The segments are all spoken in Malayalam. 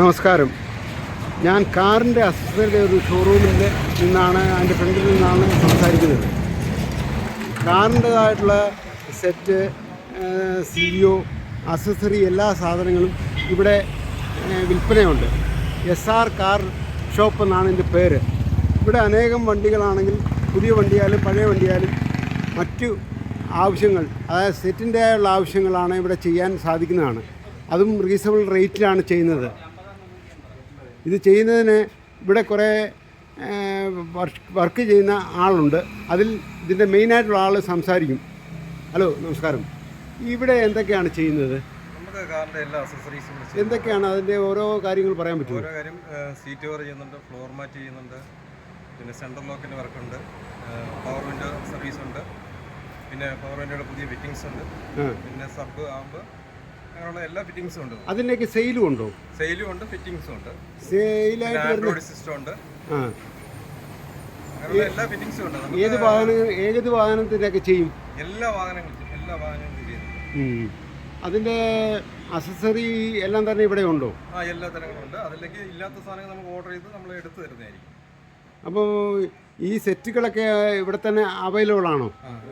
നമസ്കാരം. ഞാൻ കാറിന്റെ അസസറിയുടെ ഒരു ഷോറൂമിൽ നിന്നാണ് അതിന്റെ ഫ്രണ്ടിൽ നിന്നാണ് സംസാരിക്കുന്നത്. കാറിന്റെതായിട്ടുള്ള സെറ്റ് സി അസസറി എല്ലാ സാധനങ്ങളും ഇവിടെ വിൽപ്പനയുണ്ട്. എസ് ആർ കാർ ഷോപ്പ് എന്നാണ് എന്റെ പേര്. ഇവിടെ അനേകം വണ്ടികളാണെങ്കിൽ പുതിയ വണ്ടിയായാലും പഴയ വണ്ടിയായാലും മറ്റു ആവശ്യങ്ങൾ അതായത് സെറ്റിന്റെതായുള്ള ആവശ്യങ്ങളാണ് ഇവിടെ ചെയ്യാൻ സാധിക്കുന്നതാണ്. അതും റീസണബിൾ റേറ്റിലാണ് ചെയ്യുന്നത്. ഇത് ചെയ്യുന്നതിന് ഇവിടെ കുറേ വർക്ക് ചെയ്യുന്ന ആളുണ്ട്. അതിൽ ഇതിന്റെ മെയിനായിട്ടുള്ള ആൾ സംസാരിക്കും. ഹലോ നമസ്കാരം. ഇവിടെ എന്തൊക്കെയാണ് ചെയ്യുന്നത്? എല്ലാ അസസറീസും എന്തൊക്കെയാണ് അതിന്റെ ഓരോ കാര്യങ്ങൾ പറയാൻ പറ്റുമോ? ഓരോ കാര്യം സീറ്റ് കവർ ചെയ്യുന്നുണ്ട് ഫ്ലോർ മാറ്റ് ചെയ്യുന്നുണ്ട് പിന്നെ സെൻട്രൽ ലോക്കിന്റെ വർക്കുണ്ട് പവർ വിൻഡോ സർവീസ് ഉണ്ട് പിന്നെ പവർ വിൻഡോയുടെ പുതിയ ഫിറ്റിങ്സ് ഉണ്ട് പിന്നെ സബ് ആമ്പ് അങ്ങനെയുള്ള എല്ലാ ഫിറ്റിങ്സും ഉണ്ട്. അതിന്റെയൊക്കെ സെയിലും ഉണ്ടോ? സെയിലും ഉണ്ട് ഫിറ്റിംഗ്സും ഉണ്ട്. സെയിലായിട്ട് ആൻഡ്രോയിഡ് സിസ്റ്റം ഉണ്ട്. ആ. അങ്ങനെയുള്ള എല്ലാ ഫിറ്റിങ്സും ഉണ്ട്. നമുക്ക് ഏത് വാഹനം ഏത് വാഹനത്തിന്റെയൊക്കെ ചെയ്യും? എല്ലാ വാഹനങ്ങളും എല്ലാ വാഹനങ്ങളും ചെയ്യുന്നുണ്ട്. അതിന്റെ അസസറി എല്ലാം തന്നെ ഇവിടെ ഉണ്ടോ? ആ എല്ലാ തരങ്ങളും ഉണ്ട്. അതിലേക്ക് ഇല്ലാത്ത സാധനങ്ങൾ നമുക്ക് ഓർഡർ ചെയ്ത് നമ്മൾ എടുത്തു തരുന്നതായിരിക്കും. അപ്പോൾ ഈ സെറ്റുകളൊക്കെ ഇവിടെ തന്നെ അവൈലബിൾ ആണോ?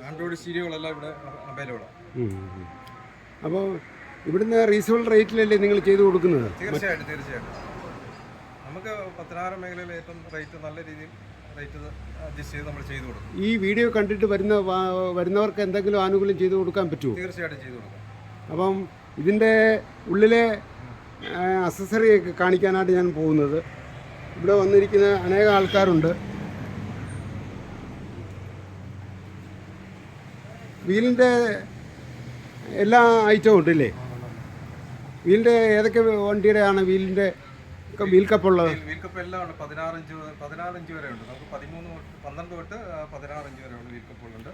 ആൻഡ്രോയിഡ് സ്റ്റീരിയോകളെല്ലാം ഇവിടെ അവൈലബിൾ ആണ്. അപ്പോൾ ഇവിടുന്ന് റീസണബിൾ റേറ്റിലല്ലേ നിങ്ങൾ ചെയ്തു കൊടുക്കുന്നത്? തീർച്ചയായിട്ടും തീർച്ചയായിട്ടും. നമുക്ക് പത്തനാറ് മേഖലയിൽ ഏറ്റവും റേറ്റ് നല്ല രീതിയിൽ റേറ്റ് അഡ്ജസ്റ്റ് ചെയ്ത് നമ്മൾ ചെയ്തു കൊടുക്കും. ഈ വീഡിയോ കണ്ടിട്ട് വരുന്ന വരുന്നവർക്ക് എന്തെങ്കിലും ആനുകൂല്യം ചെയ്തു കൊടുക്കാൻ പറ്റുമോ? തീർച്ചയായിട്ടും ചെയ്തു കൊടുക്കാം. അപ്പം ഇതിന്റെ ഉള്ളിലെ അസസറി ഒക്കെ കാണിക്കാനായിട്ട് ഞാൻ പോകുന്നത്. ഇവിടെ വന്നിരിക്കുന്ന അനേക ആൾക്കാരുണ്ട്. വീലിന്റെ എല്ലാ ഐറ്റവും ഉണ്ടല്ലേ വീലിന്റെ ഏതൊക്കെ വണ്ടിയുടെയാണ് വീലിന്റെ വീൽ കപ്പുള്ളത്? വീൽ കപ്പ് എല്ലാം ഉണ്ട്. പതിനാറ് ഇഞ്ച് മുതൽ- പതിനാറ് ഇഞ്ച് വരെ ഉണ്ട്. നമുക്ക് പതിമൂന്ന് തൊട്ട് പന്ത്രണ്ട് തൊട്ട് ആ, പതിനാറ് ഇഞ്ച് വരെ ഉണ്ട് വീൽ കപ്പുകളുണ്ട്.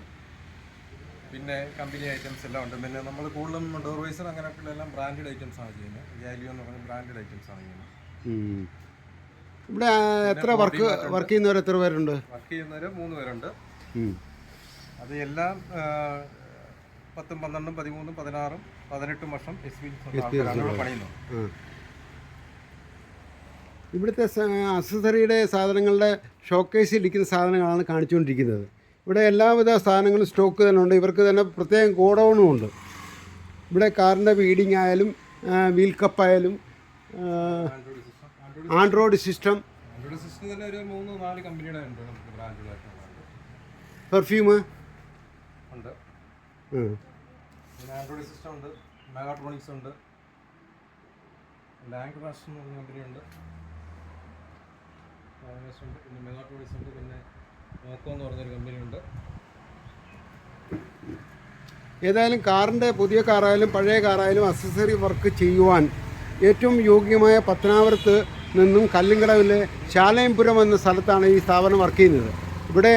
പിന്നെ കമ്പനി ഐറ്റംസ് എല്ലാം ഉണ്ട്. പിന്നെ നമ്മൾ കൂടുതലും ഡോർവൈസർ അങ്ങനെയൊക്കെയുള്ള എല്ലാം ബ്രാൻഡഡ് ഐറ്റംസ് ആണ് ചെയ്യുന്നത്. ഗാലിയോ എന്ന് പറഞ്ഞ ബ്രാൻഡഡ് ഐറ്റംസ് ആണ് ചെയ്യുന്നത്. ഇവിടെ എത്ര വർക്ക് വർക്ക് ചെയ്യുന്നവർ എത്ര പേരുണ്ട്? വർക്ക് ചെയ്യുന്നവർ മൂന്ന് പേരുണ്ട്. അത് എല്ലാം പത്തും പന്ത്രണ്ടും പതിമൂന്നും പതിനാറും പതിനെട്ടും വർഷം എക്സ്പീരിയൻസ് ആൾക്കാരാണ് പണിയുന്നത്. ഇവിടുത്തെ അസസറിയുടെ സാധനങ്ങളുടെ ഷോക്കേസിൽ ഇരിക്കുന്ന സാധനങ്ങളാണ് കാണിച്ചുകൊണ്ടിരിക്കുന്നത്. ഇവിടെ എല്ലാവിധ സാധനങ്ങളും സ്റ്റോക്ക് തന്നെ ഉണ്ട്. ഇവർക്ക് തന്നെ പ്രത്യേകം ഗോഡൗണും ഉണ്ട്. ഇവിടെ കാറിന്റെ വീഡിങ് ആയാലും വീൽ കപ്പ് ആയാലും ആൻഡ്രോയിഡ് സിസ്റ്റം. കമ്പനിയുടെ ഉണ്ട് നമുക്ക് ബ്രാൻഡുകളായിട്ടുള്ള പെർഫ്യൂം ഉണ്ട് പിന്നെ ആൻഡ്രോയിഡ് സിസ്റ്റം ഉണ്ട് മെഗാട്രോണിക്സ് ഉണ്ട് ലാങ്ക് ഫാഷൻ പറഞ്ഞ കമ്പനി ഉണ്ട്. പിന്നെ മെഗാട്രോണിക്സ് ഉണ്ട് പിന്നെ നോക്കോ എന്ന് പറഞ്ഞൊരു കമ്പനി ഉണ്ട്. ഏതായാലും കാറിന്റെ പുതിയ കാറായാലും പഴയ കാറായാലും അക്സസറി വർക്ക് ചെയ്യുവാൻ ഏറ്റവും യോഗ്യമായ പത്തനാപുരത്ത് നിന്നും കല്ലിങ്കടവിലെ ശാലയംപുരം എന്ന സ്ഥലത്താണ് ഈ സ്ഥാപനം വർക്ക് ചെയ്യുന്നത്. ഇവിടെ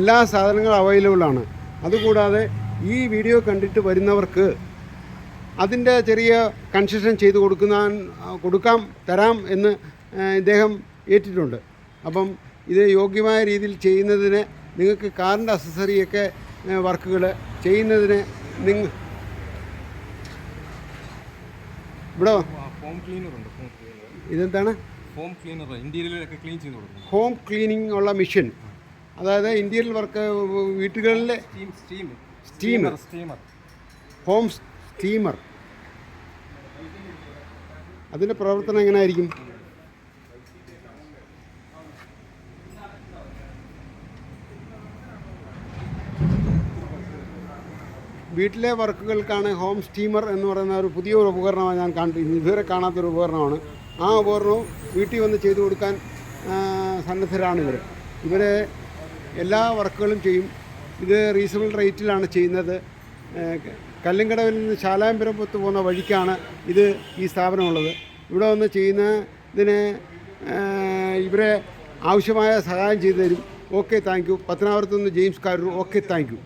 എല്ലാ സാധനങ്ങളും അവൈലബിളാണ് അതുകൂടാതെ ഈ വീഡിയോ കണ്ടിട്ട് വരുന്നവർക്ക് അതിന്റെ ചെറിയ കൺസെഷൻ ചെയ്ത് കൊടുക്കുന്ന കൊടുക്കാം തരാം എന്ന് ഇദ്ദേഹം ഏറ്റിട്ടുണ്ട്. അപ്പം ഇത് യോഗ്യമായ രീതിയിൽ ചെയ്യുന്നതിന് നിങ്ങൾക്ക് കാറിന്റെ അസസറിയൊക്കെ വർക്കുകൾ ചെയ്യുന്നതിന് നിങ്ങൾ ഇവിടെ? ഹോം ക്ലീനർ ഉണ്ട് ഹോം ക്ലീനർ. ഇതെന്താണ്? ഹോം ക്ലീനർ ഇന്റീരിയലൊക്കെ ക്ലീൻ ചെയ്ത് കൊടുക്കും. ഹോം ക്ലീനിങ് ഉള്ള മെഷീൻ. അതായത് ഇന്ത്യയിൽ work വീട്ടുകളിലെ steam steam. Steamer. Steamer home steamer അതിന്റെ പ്രവർത്തനം എങ്ങനെയായിരിക്കും വീട്ടിലെ വർക്കുകൾക്കാണ് ഹോം സ്റ്റീമർ എന്ന് പറയുന്ന ഒരു പുതിയ ഒരു ഉപകരണമാണ് ഞാൻ കണ്ടിരുന്നത് ഇതുവരെ കാണാത്തൊരു ഉപകരണമാണ്. ആ ഉപകരണവും വീട്ടിൽ വന്ന് ചെയ്തു കൊടുക്കാൻ സന്നദ്ധരാണ് ഇവർ ഇവരെ എല്ലാ വർക്കുകളും ചെയ്യും. ഇത് റീസണബിൾ റേറ്റിലാണ് ചെയ്യുന്നത്. കല്ലുംകടവിൽ നിന്ന് ശാലാമ്പുരപ്പുറത്ത് പോകുന്ന വഴിക്കാണ് ഇത് ഈ സ്ഥാപനമുള്ളത്. ഇവിടെ വന്ന് ചെയ്യുന്ന ഇതിന് ഇവരെ ആവശ്യമായ സഹായം ചെയ്തു തരും. ഓക്കെ താങ്ക് യു പത്തനാപുരത്ത് നിന്ന് James Karoor okay thank you